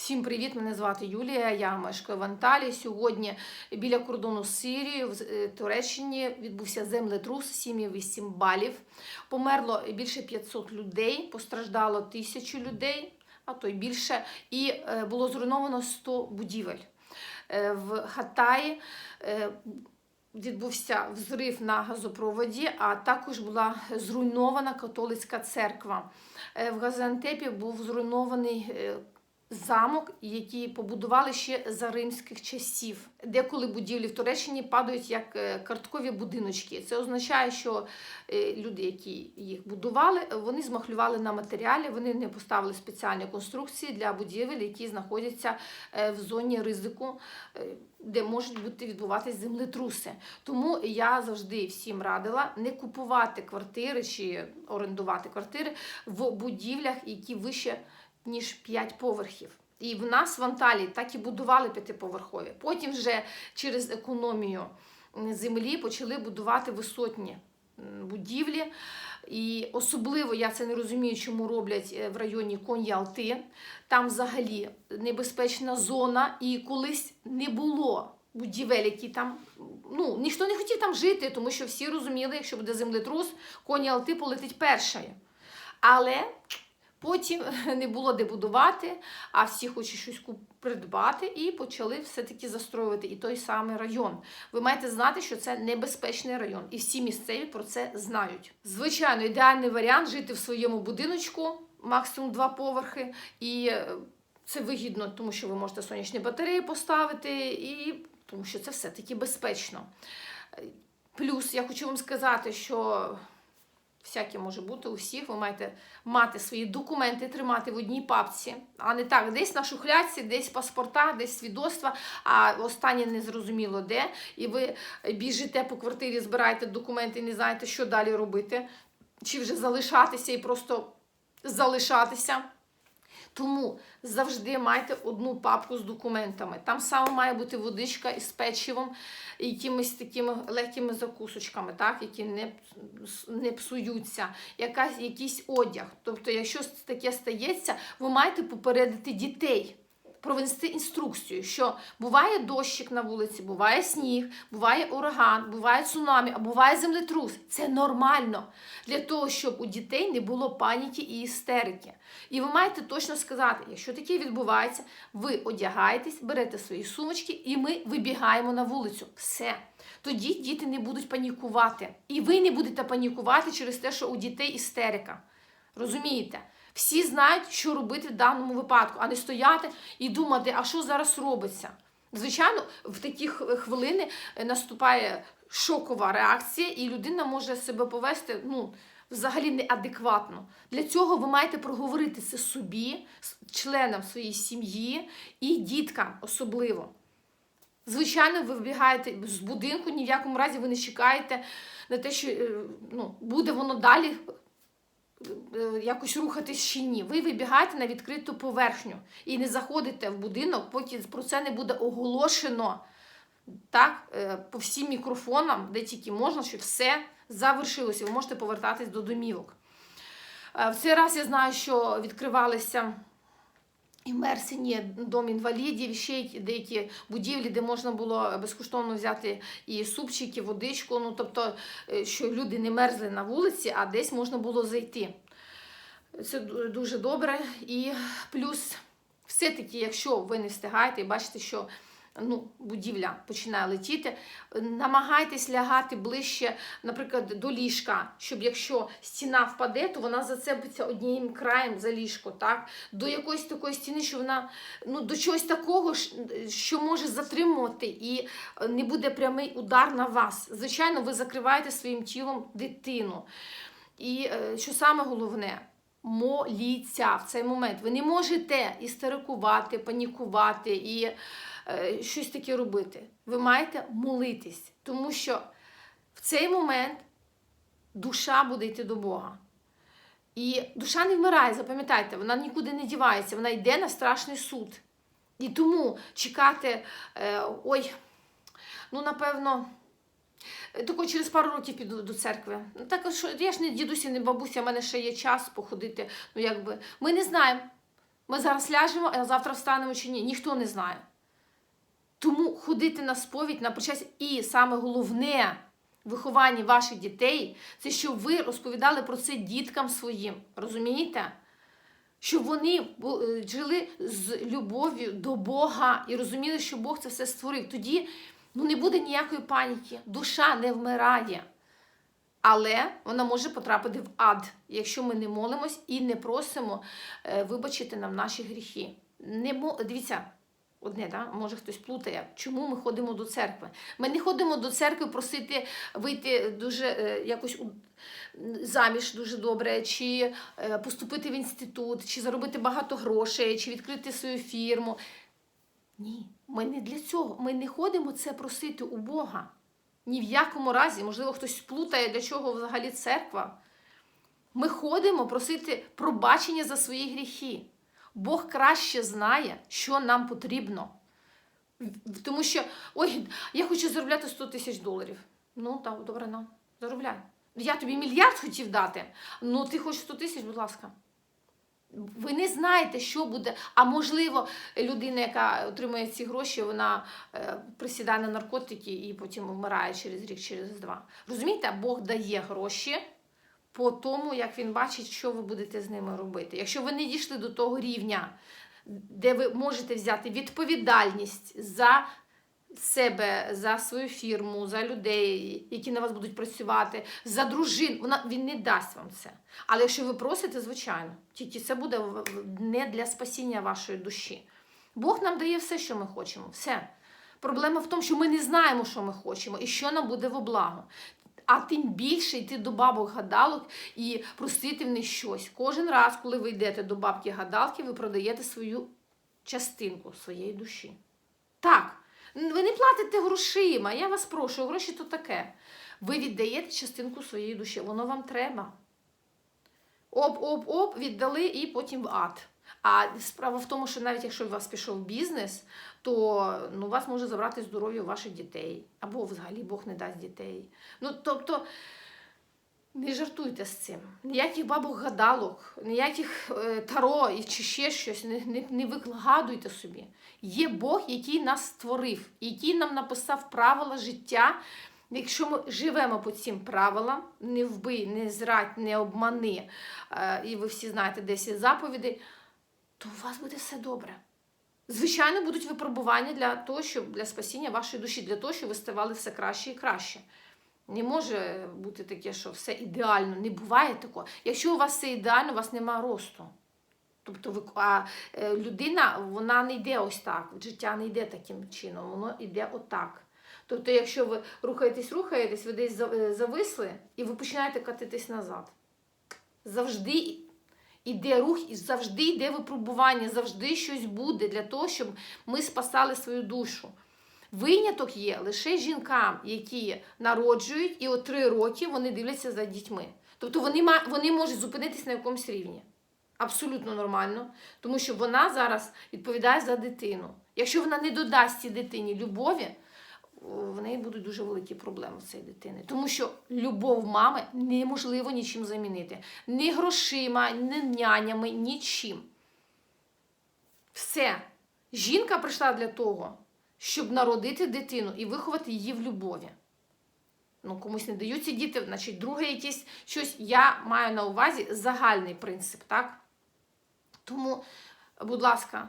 Всім привіт! Мене звати Юлія. Я мешкаю в Анталії. Сьогодні біля кордону з Сирією в е, Туреччині відбувся землетрус 7,8 балів. Померло більше 500 людей, постраждало 1000 людей, а то й більше, і е, було зруйновано 100 будівель. Е, В Хатаї відбувся взрив на газопроводі, а також була зруйнована католицька церква. В Газантепі був зруйнований замок, який побудували ще за римських часів. Деколи будівлі в Туреччині падають як е, карткові будиночки. Це означає, що е, люди, які їх будували, вони змахлювали на матеріалі, вони не поставили спеціальні конструкції для будівель, які знаходяться е, в зоні ризику. Де можуть бути відбуватись землетруси. Тому я завжди всім радила не купувати квартири чи орендувати квартири в будівлях, які вище ніж 5 поверхів. І в нас в Анталії так і будували п'ятиповерхові. Потім вже через економію землі почали будувати висотні будівлі. І особливо я це не розумію, чому роблять е, в районі Конь-Ялти. Там взагалі небезпечна зона, і колись не було будівель, які там. Ну, ніхто не хотів там жити, тому що всі розуміли, якщо буде землетрус, Конь-Ялти полетить першою. Але Потім не було де будувати, а всі хочуть щось придбати і почали все-таки застроювати і той самий район. Ви маєте знати, що це небезпечний район, і всі місцеві про це знають. Звичайно, ідеальний варіант жити в своєму будиночку, максимум два поверхи, і е, це вигідно, тому що ви можете сонячні батареї поставити, і тому що це все-таки безпечно. Е, Плюс я хочу вам сказати, що всяке може бути у всіх. Ви маєте мати свої документи, тримати в одній папці, а не так, десь на шухляці, десь паспорта, десь свідоцтва, а останнє незрозуміло де. І ви біжите по квартирі, збираєте документи не знаєте, що далі робити, чи вже залишатися і просто залишатися. Тому завжди майте одну папку з документами. Там саме має бути водичка із печивом, і якимись такими легкими закусочками, так, які не, не псуються, якась, якийсь одяг. Тобто, якщо таке стається, ви маєте попередити дітей. Провести інструкцію, що буває дощик на вулиці, буває сніг, буває ураган, буває цунамі, а буває землетрус. Це нормально для того, щоб у дітей не було паніки і істерики. І ви маєте точно сказати, якщо таке відбувається, ви одягаєтесь, берете свої сумочки, і ми вибігаємо на вулицю. Все. Тоді діти не будуть панікувати. І ви не будете панікувати через те, що у дітей істерика. Розумієте? Всі знають, що робити в даному випадку, а не стояти і думати, а що зараз робиться. Звичайно, в такі хвилини е, наступає шокова реакція, і людина може себе повести ну, взагалі неадекватно. Для цього ви маєте проговорити це собі, членам своєї сім'ї і діткам особливо. Звичайно, ви вибігаєте з будинку, ні в якому разі ви не чекаєте на те, що е, ну, буде воно далі е, якось рухатись чи ні. Ви вибігаєте на відкриту поверхню і не заходите в будинок, поки про це не буде оголошено так, е, по всім мікрофонам, де тільки можна, щоб все завершилося. Ви можете повертатись до домівок. Е, В цей раз я знаю, що відкривалися і в Мерсені дом інвалідів, ще й деякі будівлі, де можна було безкоштовно взяти і супчики, водичку. Ну тобто, е, що люди не мерзли на вулиці, а десь можна було зайти. Це дуже добре. І плюс, все-таки, якщо ви не встигаєте і бачите, що ну, будівля починає летіти, намагайтесь лягати ближче, наприклад, до ліжка, щоб якщо стіна впаде, то вона зацепиться одним краєм за ліжко, так? До якоїсь такої стіни, що вона ну, до чогось такого, що може затримувати, і е, не буде прямий удар на вас. Звичайно, ви закриваєте своїм тілом дитину. І е, що саме головне, моліться в цей момент. Ви не можете істерикувати, панікувати і е, щось таке робити. Ви маєте молитись, тому що в цей момент душа буде йти до Бога. І душа не вмирає, запам'ятайте, вона нікуди не дівається, вона йде на страшний суд. І тому чекати, е, ой, ну напевно. Тако через пару років піду до церкви. Ну так що я ж не дідуся, не бабуся, в мене ще є час походити. Ну якби ми не знаємо. Ми зараз ляжемо, а завтра встанемо чи ні. Ніхто не знає. Тому ходити на сповідь, на причастя, і саме головне в вихованні ваших дітей це щоб ви розповідали про це діткам своїм. Розумієте? Щоб вони е, жили з любов'ю до Бога і розуміли, що Бог це все створив. Тоді ну, не буде ніякої паніки, душа не вмирає. Але вона може потрапити в ад, якщо ми не молимось і не просимо е, вибачити нам наші гріхи. Не мо... Дивіться, одне, да? може хтось плутає, чому ми ходимо до церкви. Ми не ходимо до церкви просити вийти дуже е, якось заміж дуже добре, чи е, поступити в інститут, чи заробити багато грошей, чи відкрити свою фірму. Ні, ми не для цього. Ми не ходимо це просити у Бога. Ні в якому разі, можливо, хтось плутає, для чого взагалі церква. Ми ходимо просити пробачення за свої гріхи. Бог краще знає, що нам потрібно. Тому що, ой, я хочу заробляти 100 тисяч доларів. Ну, так, добре, на, заробляй. Я тобі мільярд хотів дати. Ну, ти хочеш 100 тисяч, будь ласка. Ви не знаєте, що буде. А можливо, людина, яка отримує ці гроші, вона е, присідає на наркотики і потім вмирає через рік, через два. Розумієте, Бог дає гроші по тому, як він бачить, що ви будете з ними робити. Якщо ви не дійшли до того рівня, де ви можете взяти відповідальність за себе, за свою фірму, за людей, які на вас будуть працювати, за дружин, вона він не дасть вам це. Але якщо ви просите, звичайно, тільки це буде не для спасіння вашої душі. Бог нам дає все, що ми хочемо. Все. Проблема в тому, що ми не знаємо, що ми хочемо і що нам буде во благо. А тим більше йти до бабок гадалок і просити в них щось. Кожен раз, коли ви йдете до бабки гадалки, ви продаєте свою частинку своєї душі. Ви не платите грошима, я вас прошу, гроші то таке. Ви віддаєте частинку своєї душі, воно вам треба. Оп-оп-оп, віддали і потім в ад. А справа в тому, що навіть якщо у вас пішов бізнес, то ну, вас може забрати здоров'я ваших дітей, або взагалі Бог не дасть дітей. Ну, тобто, не жартуйте з цим. Ніяких бабок гадалок, ніяких е, таро чи ще щось, не, не, не вигадуйте собі. Є Бог, який нас створив, який нам написав правила життя. Якщо ми живемо по цим правилам, не вбий, не зрадь, не обмани, е, і ви всі знаєте 10 заповідей, то у вас буде все добре. Звичайно, будуть випробування для того, щоб для спасіння вашої душі, для того, щоб ви ставали все краще і краще. Не може бути таке, що все ідеально, не буває такого. Якщо у вас все ідеально, у вас немає росту. Тобто а е, людина вона не йде ось так, життя не йде таким чином, воно йде отак. Тобто, якщо ви рухаєтесь, рухаєтесь, ви десь е, зависли і ви починаєте катитись назад. Завжди іде рух і завжди йде випробування, завжди щось буде для того, щоб ми спасали свою душу. Виняток є лише жінкам, які народжують, і от три роки вони дивляться за дітьми. Тобто вони, вони можуть зупинитись на якомусь рівні. Абсолютно нормально, тому що вона зараз відповідає за дитину. Якщо вона не додасть цій дитині любові, в неї будуть дуже великі проблеми в цієї дитини. Тому що любов мами неможливо нічим замінити. Ні грошима, ні нянями, нічим. Все. Жінка прийшла для того, щоб народити дитину і виховати її в любові. Ну, комусь не даються діти, значить, друге якесь щось. Я маю на увазі загальний принцип, так? Тому, будь ласка,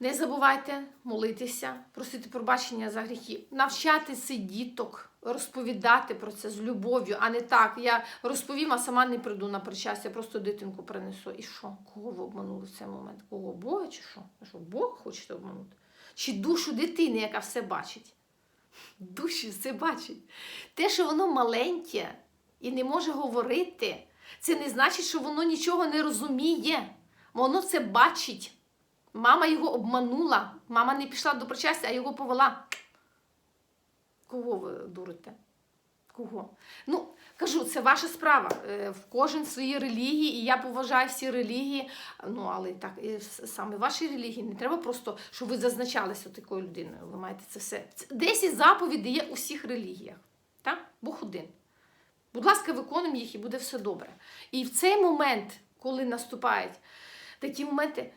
не забувайте молитися, просити пробачення за гріхи, навчати си діток, розповідати про це з любов'ю, а не так. Я розповім, а сама не прийду на причастя, просто дитинку принесу. І що? Кого ви обманули в цей момент? Кого? Бога чи що? Що, Бога хочете обманути? Чи душу дитини, яка все бачить? Душі все бачить. Те, що воно маленьке і не може говорити, це не значить, що воно нічого не розуміє. Воно це бачить. Мама його обманула. Мама не пішла до причастя, а його повела. Кого ви дурите? Кого? Ну, кажу, це ваша справа. Е, В кожен своїй релігії, і я поважаю всі релігії. Ну, але так, і саме в вашій релігії не треба просто, щоб ви зазначалися такою людиною. Ви маєте це все. Десять заповідей є у всіх релігіях. Так? Бог один. Будь ласка, виконуємо їх і буде все добре. І в цей момент, коли наступають такі моменти,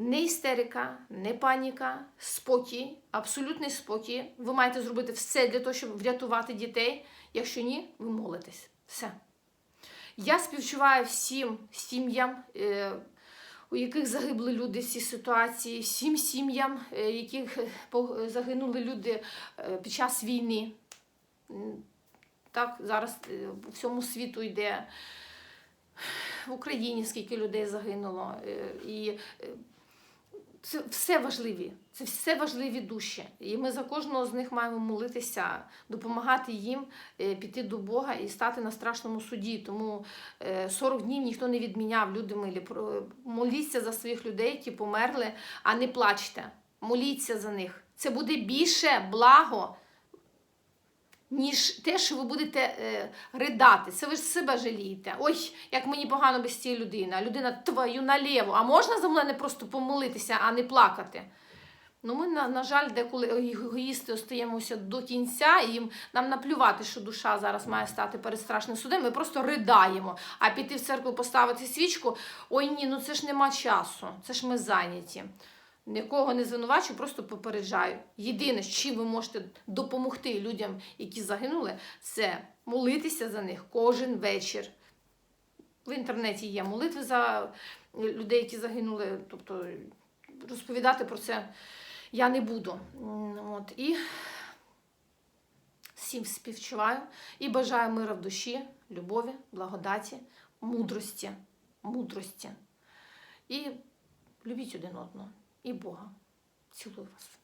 Не істерика, не паніка, спокій, абсолютний спокій. Ви маєте зробити все для того, щоб врятувати дітей. Якщо ні, ви молитесь. Все. Я співчуваю всім сім'ям, е, у яких загибли люди в цій ситуації, всім сім'ям, е, яких е, загинули люди під час війни. Так, зараз по всьому світу йде в Україні скільки людей загинуло. І це все важливі, це все важливі душі. І ми за кожного з них маємо молитися, допомагати їм е, піти до Бога і стати на страшному суді. Тому е, 40 днів ніхто не відміняв, люди милі. Моліться за своїх людей, які померли, а не плачте. Моліться за них. Це буде більше благо, ніж те, що ви будете е, ридати. Це ви ж себе жалієте. Ой, як мені погано без цієї людини. Людина твою наліво. А можна за мене просто помолитися, а не плакати? Ну, ми, на, на жаль, деколи егоїсти остаємося до кінця, і їм нам наплювати, що душа зараз має стати перед страшним судом. Ми просто ридаємо. А піти в церкву поставити свічку. Ой ні, ну це ж нема часу. Це ж ми зайняті. Нікого не звинувачую, просто попереджаю. Єдине, чим ви можете допомогти людям, які загинули, це молитися за них кожен вечір. В інтернеті є молитви за людей, які загинули. Тобто розповідати про це я не буду. От. І всім співчуваю і бажаю мира в душі, любові, благодаті, мудрості, мудрості. І любіть один одного і Бога. Цілую вас.